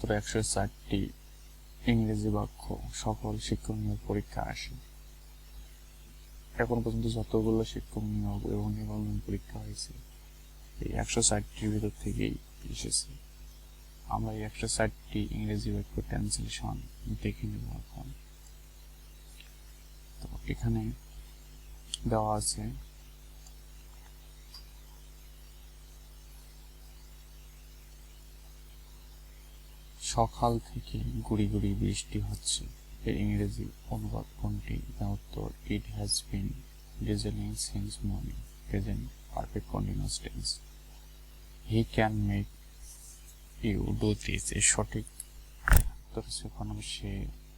মাত্র একশো চারটি ইংরেজি বাক্য সকল শিক্ষক নিয়োগ পরীক্ষা আসে। এখন পর্যন্ত যতগুলো শিক্ষক নিয়োগ এবং নিবন্ধন পরীক্ষা হয়েছে, এই একশো ষাটটির ভিতর থেকেই এসেছে। আমরা এই একশো ষাটটি ইংরেজি বাক্য ট্রান্সলেশন দেখে নেব এখন। তো এখানে দেওয়া আছে সকাল থেকে গুড়ি গুড়ি বৃষ্টি হচ্ছে। এর ইংরেজি অনুবাদ কোনটি যা উত্তর it has been drizzling since morning present perfect continuous tense he can make you do this এর সঠিক উত্তর কোনো সে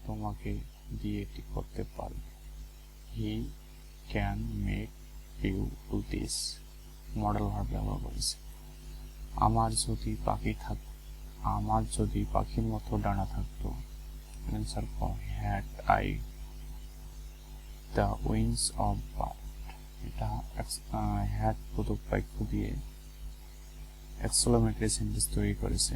তোমাকে দিয়ে এটি করতে পারবে। He can make you do this modal verb ব্যবহার করেছে। আমার যদি পাখি থাক আমার যদি পাখির মতো ডানা থাকতো answer for had I the wings of bird এটা হ্যাট প্রদক বাক্য দিয়ে এক্সোলোমেট্রি সেন্টেন্স তৈরি করেছে।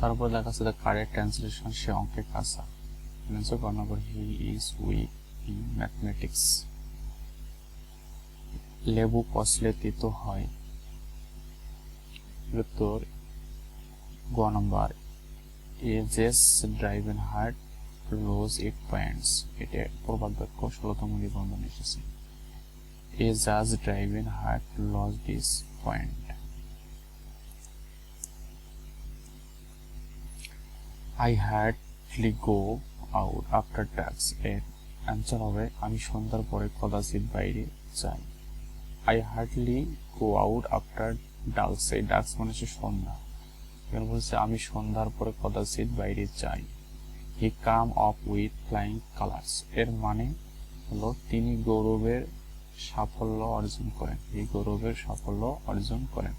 তারপর দেখা যাচ্ছে দ্য কারেক্ট ট্রান্সলেশন সে অঙ্কে কাঁচা। অ্যান্সার কর number he is weak in mathematics লেবু কষলে তেতো হয়। উত্তর গ number a driven heart rose eight points এটা প্রবাদ বাক্য ষোলতম নিবন্ধন এসেছে। এ জাজ driven heart loss this point I hardly go out after tax এর অ্যান্সার হবে, আমি সন্ধ্যার পরে কদাচিৎ বাইরে যাই। I hardly go out after ducks এই ডাক্স মানে হচ্ছে সন্ধ্যা। এখানে বলছে, আমি সন্ধ্যার পরে কদাচিৎ বাইরে যাই। He come off with flying colours. এর মানে হলো তিনি গৌরবের সাফল্য অর্জন করেন। এই গৌরবের সাফল্য অর্জন করেন।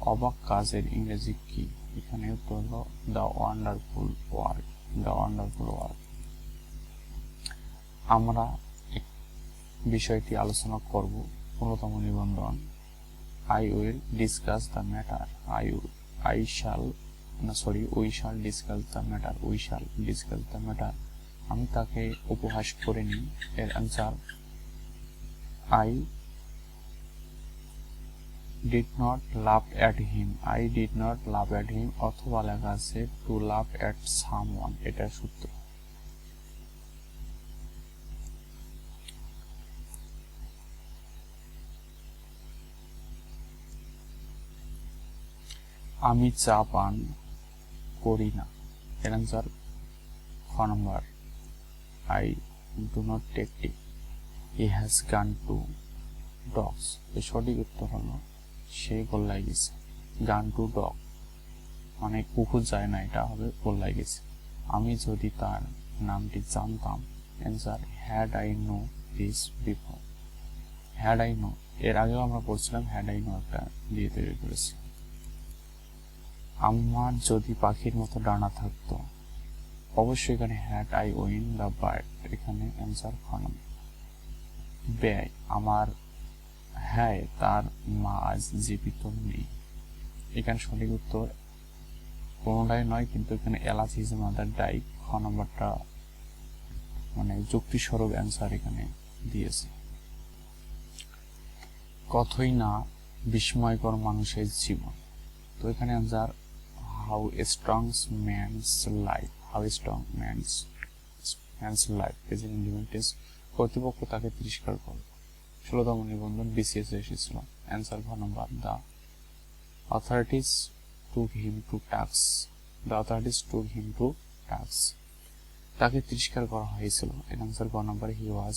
অবাক কাজের ইংরেজি কি? এখানে হলো the wonderful work the wonderful work আমরা বিষয়টি আলোচনা করব। পনেরোতম নিবন্ধন। I will discuss the matter I I shall না sorry we shall discuss the matter we shall discuss the matter আমি তাকে উপহাস করিনি এর answer I did not laugh at him I did not laugh at him অথবা লেখা আছে to laugh at someone এটা সূত্র আমি চা পান করি না। এর অ্যান্সার খ নম্বর? I do not take tea he has gone to dogs এর সঠিক উত্তর হলো, সে গোল্লায় গেছে। গান টু ডগ মানে কুকুর যায় না, এটা হবে গোল্লায় গেছে। আমি যদি তার নামটি জানতাম answer had I know this before had I know এর আগেও আমরা পড়ছিলাম হ্যাড আই নো একটা দিয়ে তৈরি করেছি। আমার যদি পাখির মতো ডানা থাকতো, অবশ্যই এখানে had I win the bird, এখানে অ্যান্সার খান ব্যয়, আমার হ্যাঁ তার মা আজ জীবিত নেই। এখানে সঠিক উত্তর কোনোটাই নয়, কিন্তু এখানে এলাচ ইজ মাদার ডাই খ নম্বরটা মানে যুক্তিস্বরূপ অ্যান্সার এখানে দিয়েছে। কতই না বিস্ময়কর মানুষের জীবন। তো এখানে answer how strongs man's life how strong man's man's life present independence কর্তৃপক্ষ তাকে তিরস্কার করে। ষোলোতম নিবন্ধন বিসিএস এসেছিল। অ্যান্সার ঘ number the authorities took him to tax the authorities took him to tax তাকে তিরস্কার করা হয়েছিল। অ্যান্সার গ নম্বর হি ওয়াজ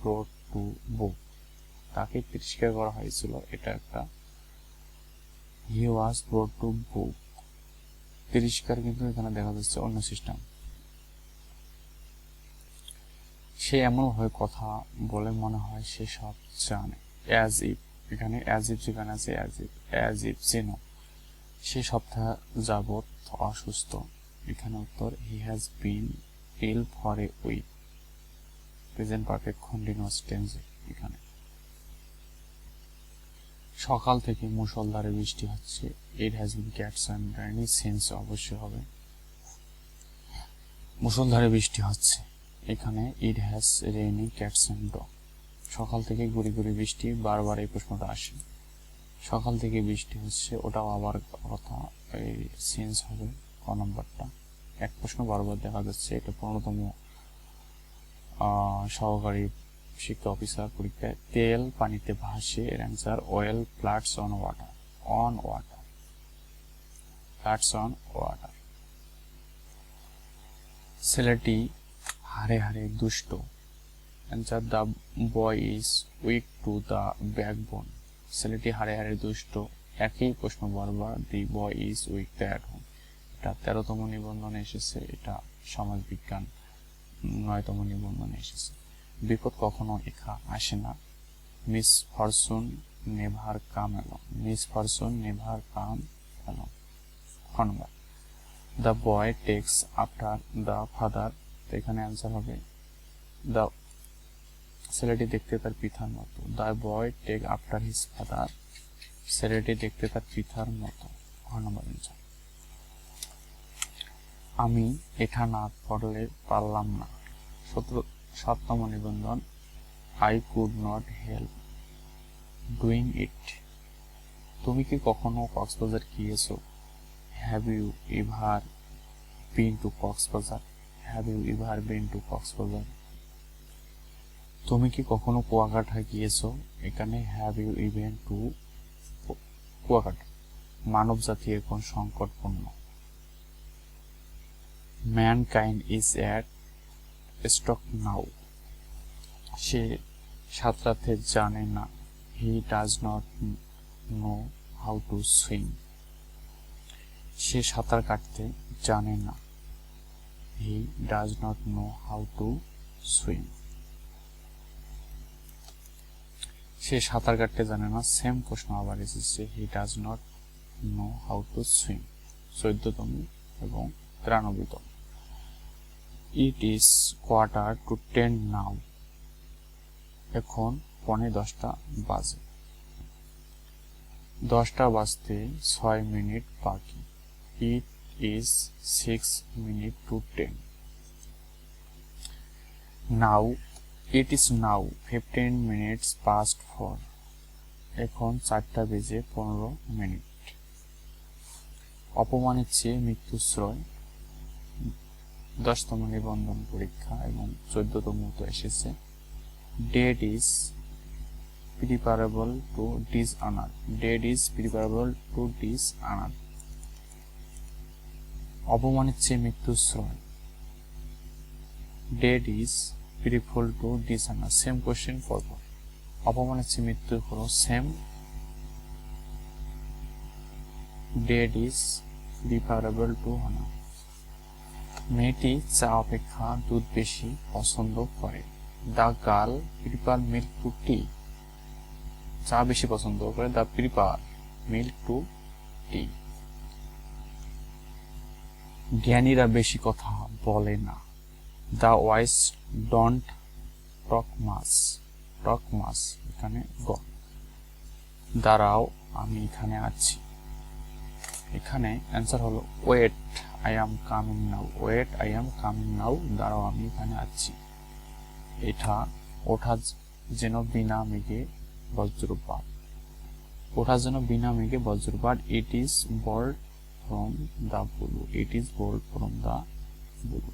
ব্রোড টু বুক তাকে তিরস্কার করা হয়েছিল। এটা একটা হি ওয়াজ ব্রোড টু বুক তিরস্কার কিন্তু এখানে দেখা যাচ্ছে অন্য সিস্টেম সে এমন এমনভাবে কথা বলে মনে হয় সে সব জানে। অ্যাজ ইফ এখানে অ্যাজ ইফ যেখানে আছে অ্যাজ ইফ অ্যাজ ইফ যেন সে সপ্তাহ যাবৎ অসুস্থ। এখানে উত্তর he has been ill for a week present perfect continuous tense এখানে। সকাল থেকে মুষলধারে বৃষ্টি হচ্ছে। It has been cats and rainy sense অবশ্যই হবে। মুষলধারে বৃষ্টি হচ্ছে। এখানে it has rainy cats and dog সকাল থেকে গুড়ি গুড়ি বৃষ্টি বারবার এই প্রশ্নটা আসে। সকাল থেকে বৃষ্টি হচ্ছে, ওটাও আবার কথা, এই সেন্স হবে ক নম্বরটা। এক প্রশ্ন বারবার দেখা যাচ্ছে, এটা পনেরোতম সহকারী শিক্ষা অফিসার পরীক্ষায় তেল, পানিতে ভাসে এর answer oil floats on water on water floats on water. ছেলেটি হারে হারে দুষ্ট। Answer the boy is weak to the backbone. ছেলেটি হারে হারে দুষ্ট। একই প্রশ্ন বারবার, the boy is weak that home? এটা তেরোতম নিবন্ধনে এসেছে, এটা সমাজবিজ্ঞান নয়তম নিবন্ধনে এসেছে। বিপদ কখনো একা আসে না। মিস ফরচুন নেভার কাম এলো। মিস ফরচুন নেভার কাম এলো। খ the boy takes after the father এখানে অ্যান্সার হবে। দ্য ছেলেটি দেখতে তার পিতার মতো। The boy take after his father ছেলেটি দেখতে তার পিতার মতো। অ্যান্সার আমি এটা না পড়লে পারলাম না। সাততম নিবন্ধন I could not help doing it তুমি কি কখনো কক্সবাজার গিয়েছো? Have you ever been to Cox's Bazar? Have you ever been to Cox's Bazar? তুমি কি কখনো কুয়াকাটা গিয়েছো? এখানে have you even to Kuakata, মানব জাতি এখন সংকটপূর্ণ। Mankind is at stock now. সে সাঁতরাতে জানে না he does not know how to swim সে সাঁতার কাটতে জানে না he does not know how to swim সে সাঁতার কাটতে জানে না সেম প্রশ্ন আবার এসেছে he does not know how to swim চোদ্দতম এবং তিরানব্বইতম। It is quarter to ten now এখন পনে দশটা বাজে। দশটা বাজতে ছয় মিনিট বাকি। It is six minute to ten now it is now fifteen minutes past four এখন চারটা বেজে পনেরো মিনিট। অপমানের চেয়ে মৃত্যুশ্রয় দশতম নিবন্ধন পরীক্ষা এবং চোদ্দতম তো এসেছে। Death is preferable to dishonour death is preferable to dishonour অপমানের চেয়ে মৃত্যুশ্রয় death is preferable to dishonour same question পরপর অপমানের চেয়ে মৃত্যু হলো same death is preferable to honour মেয়েটি চা অপেক্ষা দুধ বেশি পছন্দ করে। The girl prefer milk to tea চা বেশি পছন্দ করে the prefer milk to tea জ্ঞানীরা বেশি কথা বলে না। The wise don't talk much talk much এখানে গ। দাঁড়াও, আমি এখানে আছি। এখানে অ্যান্সার হলো wait. I am coming now wait I am coming now দাঁড়াও, আমি এখানে আছি। এটা ওঠা যেন বিনা মেঘে বজ্রপাত। ওঠা যেন বিনা মেঘে বজ্রপাত। It is bolt from the blue it is bolt from the blue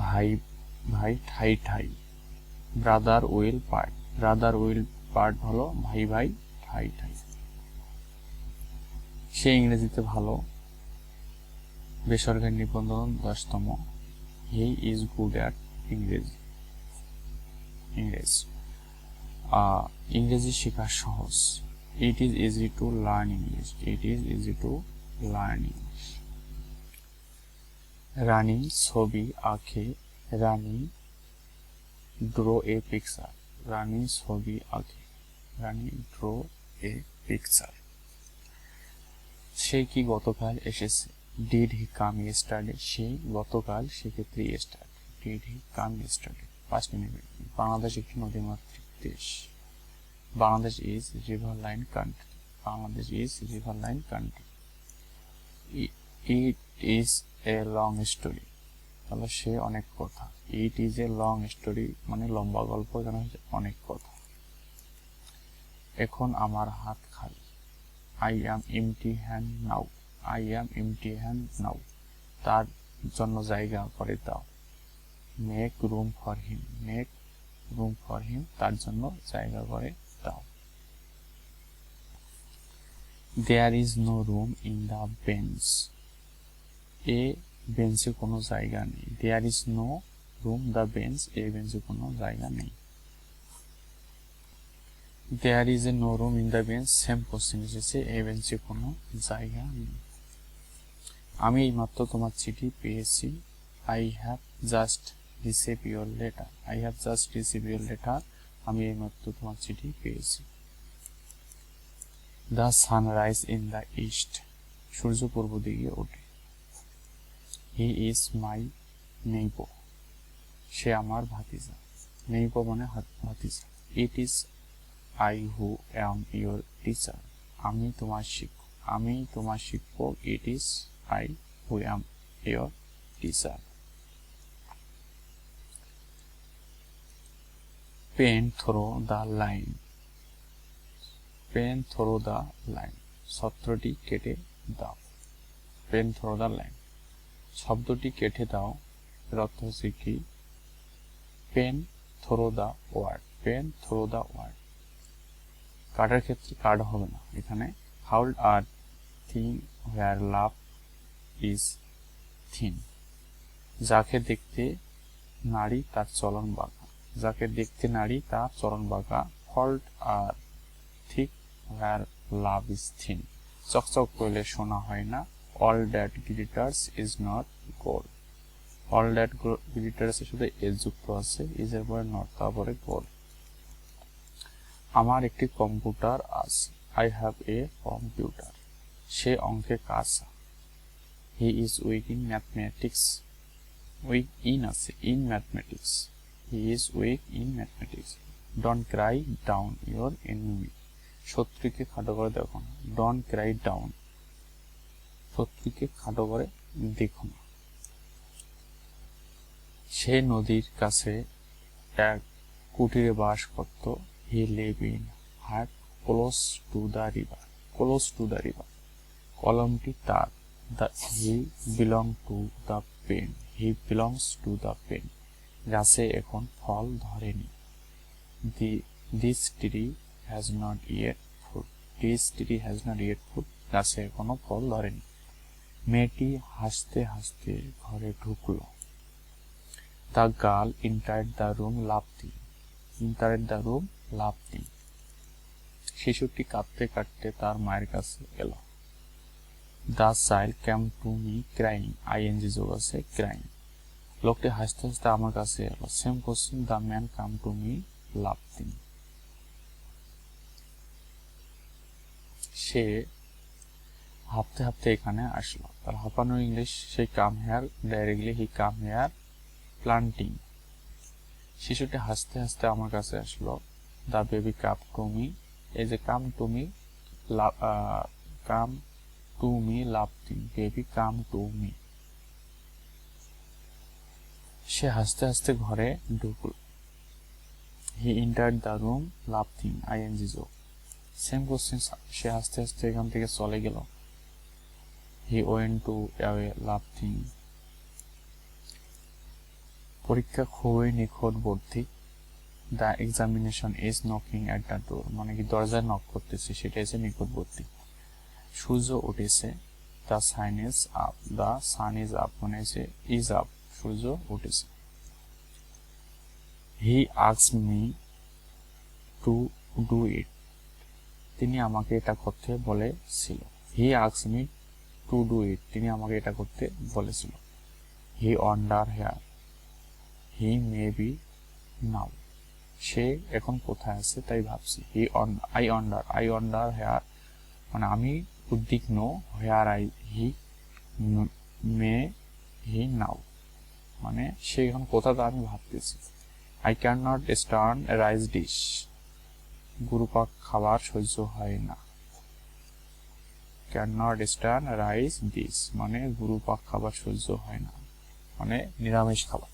ভাই ভাই, ঠাই ঠাই। Brother will part brother will part হলো ভাই ভাই, ঠাই ঠাই। সে ইংরেজিতে ভালো। বেসরকারি নিবন্ধন দশতম। He is good at Ingreji. ইংরেজ। ইংরেজি শেখা সহজ। It is easy to learn English. It is easy to learn English. Rani ছবি আঁকে। রানী ড্র এ পিকচার। রানী ছবি আঁকে। রানী ড্র এ পিকচার। সে কি গতকাল এসেছে? ডিড হি কাম ইয়েস্টারডে সে গতকাল, সেক্ষেত্রে yesterday did he come yesterday first minute Bangladesh একটি নদীমাতৃক দেশ। Bangladesh is river line country Bangladesh is river line country it is a long story তাহলে সে অনেক কথা। It is a long story মানে লম্বা গল্প এখানে অনেক কথা। এখন আমার হাত খালি। I am empty hand now I am empty hand now তার জন্য জায়গা করে দাও। Make room for him make room for him তার জন্য জায়গা করে দাও। There is no room in the bench এ বেঞ্চে কোনো জায়গা নেই। There is no room the bench এ বেঞ্চে কোনো জায়গা নেই। There is a no room in the bench same question এসেছে এ বেঞ্চে কোনো জায়গা নেই। আমি এইমাত্র তোমার চিঠি পেয়েছি। I have just receive your letter I have just receive your letter আমি এইমাত্র তোমার চিঠি পেয়েছি। The sunrise in the east সূর্য পূর্ব দিকে ওঠে। হি ইজ মাই নেইবো সে আমার ভাতিজা। নেইবো মানে ভাতিজা। It is I who am your teacher আমি তোমার শিক্ষক আমি তোমার শিক্ষক it is I who am your teacher pen through the line pen through the line সত্রটি কেটে দাও। পেন থ্রো দ্য লাইন শব্দটি কেটে দাও, এর অর্থ pen through the word pen through the word কার্ডের ক্ষেত্রে কার্ড হবে না। এখানে hold are thing where love is thin. যাকে দেখতে নারী, তার চলন বাঁকা। যাকে দেখতে নারী, তার চলন বাঁকা। ফল্ট আর ঠিক হোয়ার লাভ ইজ থিন। চকচক করলে শোনা হয় না। All that glitters is not gold. All that glitters এর সাথে এজ যুক্ত আছে। ইজ এর পরে নট তারপরে গোল্ড। আমার একটি কম্পিউটার আছে। আই হ্যাভ এ কম্পিউটার সে অঙ্কে কাঁচা। He is weak in mathematics weak in আছে in mathematics he is weak in mathematics don't cry down your enemy শত্রুকে খাটো করে দেখো না। ডোন্ট ক্রাই ডাউন শত্রুকে খাটো করে দেখো না। সে নদীর কাছে এক কুটিরে বাস করত। He live in hut close to the river close to the river কলমটি তার। The he belong to the pen he belongs to the pen গাছে এখন ফল ধরেনি। The this tree has not yet food this tree has not yet food গাছে এখনও ফল ধরেনি। মেয়েটি হাসতে হাসতে ঘরে ঢুকলো। The girl enter the room laugh the enter the room লাভতি শিশুটি কাঁদতে কাঁদতে তার মায়ের কাছে এলো the child came to me crying I N G যোগ আছে, ক্রাইং। লোকটি হাসতে হাসতে আমার কাছে এলো। Same question the man come to me লাভতিং সে হাঁপতে হাঁপতে এখানে আসলো। তার হাঁপানো ইংলিশ সেই come here, directly he come here panting. শিশুটি হাসতে হাসতে আমার কাছে আসলো। The baby came to me এই যে come to me come to me লাভটিং baby come to me সে হাসতে হাসতে ঘরে ঢুকল। হি ইন্টার দ্য রুম লাভটিং আই এন জি জো সেম কোশ্চেন সে হাসতে হাসতে এখান থেকে চলে গেল। হি ওয়েন টু অ্যাওয়ে লাভটিং পরীক্ষা খুবই নিকটবর্তী the examination is knocking at the door মানে কি দরজায় নক করতেছে, সেটা এসে নিকটবর্তী। সূর্য উঠেছে the sign is up the sun is up মানে হচ্ছে ইজ আপ সূর্য উঠেছে। He asks me to do it তিনি আমাকে এটা করতে বলেছিল। He asks me to do it তিনি আমাকে এটা করতে বলেছিল। হি অন্ডার হেয়ার হি মে বি নাও সে এখন কোথায় আছে তাই ভাবছি। He on I wonder I wonder where মানে আমি উদ্বিগ্ন হেয়ার আই হি মে হি নাও মানে সে এখন কোথা তা আমি ভাবতেছি। I can not stand rich dish গুরুপাক খাবার সহ্য হয় না। Can not stand rich dish মানে গুরুপাক খাবার সহ্য হয় না। মানে নিরামিষ খাবার।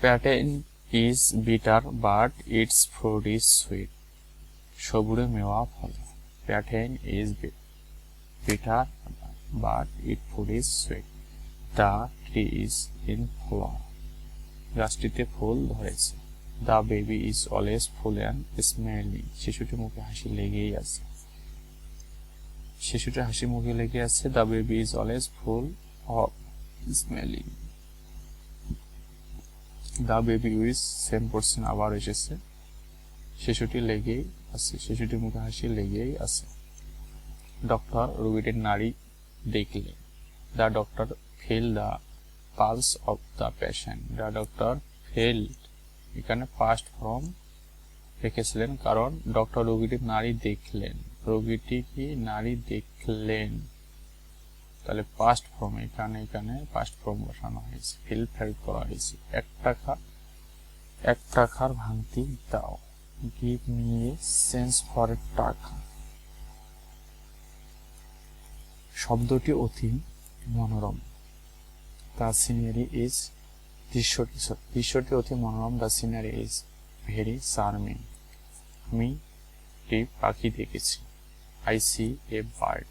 Patience is bitter but its fruit is sweet সবুরে মেওয়া ফল। Patience is bitter but it food is sweet the tree is in flower গাছটিতে ফুল ধরেছে। The baby is always full and smiling শিশুটির মুখে হাসি লেগেই আছে। শিশুটির হাসি মুখে লেগে আছে। The baby is always full of smiling the baby was same person আবার এসেছে। শিশুটি লেগেই আছে, শিশুটির মুখে হাসি লেগেই আছে। ডক্টর রোগীটির নারী দেখলেন the doctor felt the pulse of the patient the doctor felt এখানে ফার্স্ট ফর্ম রেখেছিলেন, কারণ ডক্টর রোগীটির নারী দেখলেন। রোগীটি কি নারী দেখলেন? তাহলে পাস্ট ফর্ম এখানে এখানে পাস্ট ফর্ম বসানো হয়েছে। ফিল ফেল করা হয়েছে। এক টাকা, এক টাকার ভাঙতি দাও। Give me a cents for a taka. শব্দটি অতি মনোরম। দ্য সিনারি ইজ দৃশ্যটি দৃশ্যটি অতি মনোরম। The scenery is very charming আমি একটি পাখি দেখেছি। I see a bird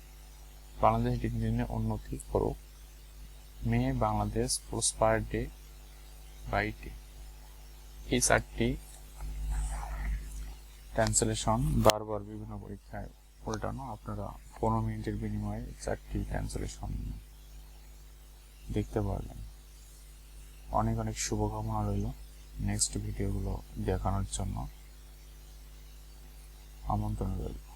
Bangladesh দিনে উন্নতি করুক। May, Bangladesh prosper day by day এই চারটি ট্রান্সলেশন বারবার বিভিন্ন পরীক্ষায় উল্টানো। আপনারা পনেরো মিনিটের বিনিময়ে চারটি ট্রান্সলেশন দেখতে পারবেন। অনেক অনেক শুভকামনা রইল নেক্সট ভিডিওগুলো দেখানোর জন্য। আমন্ত্রণ রইল।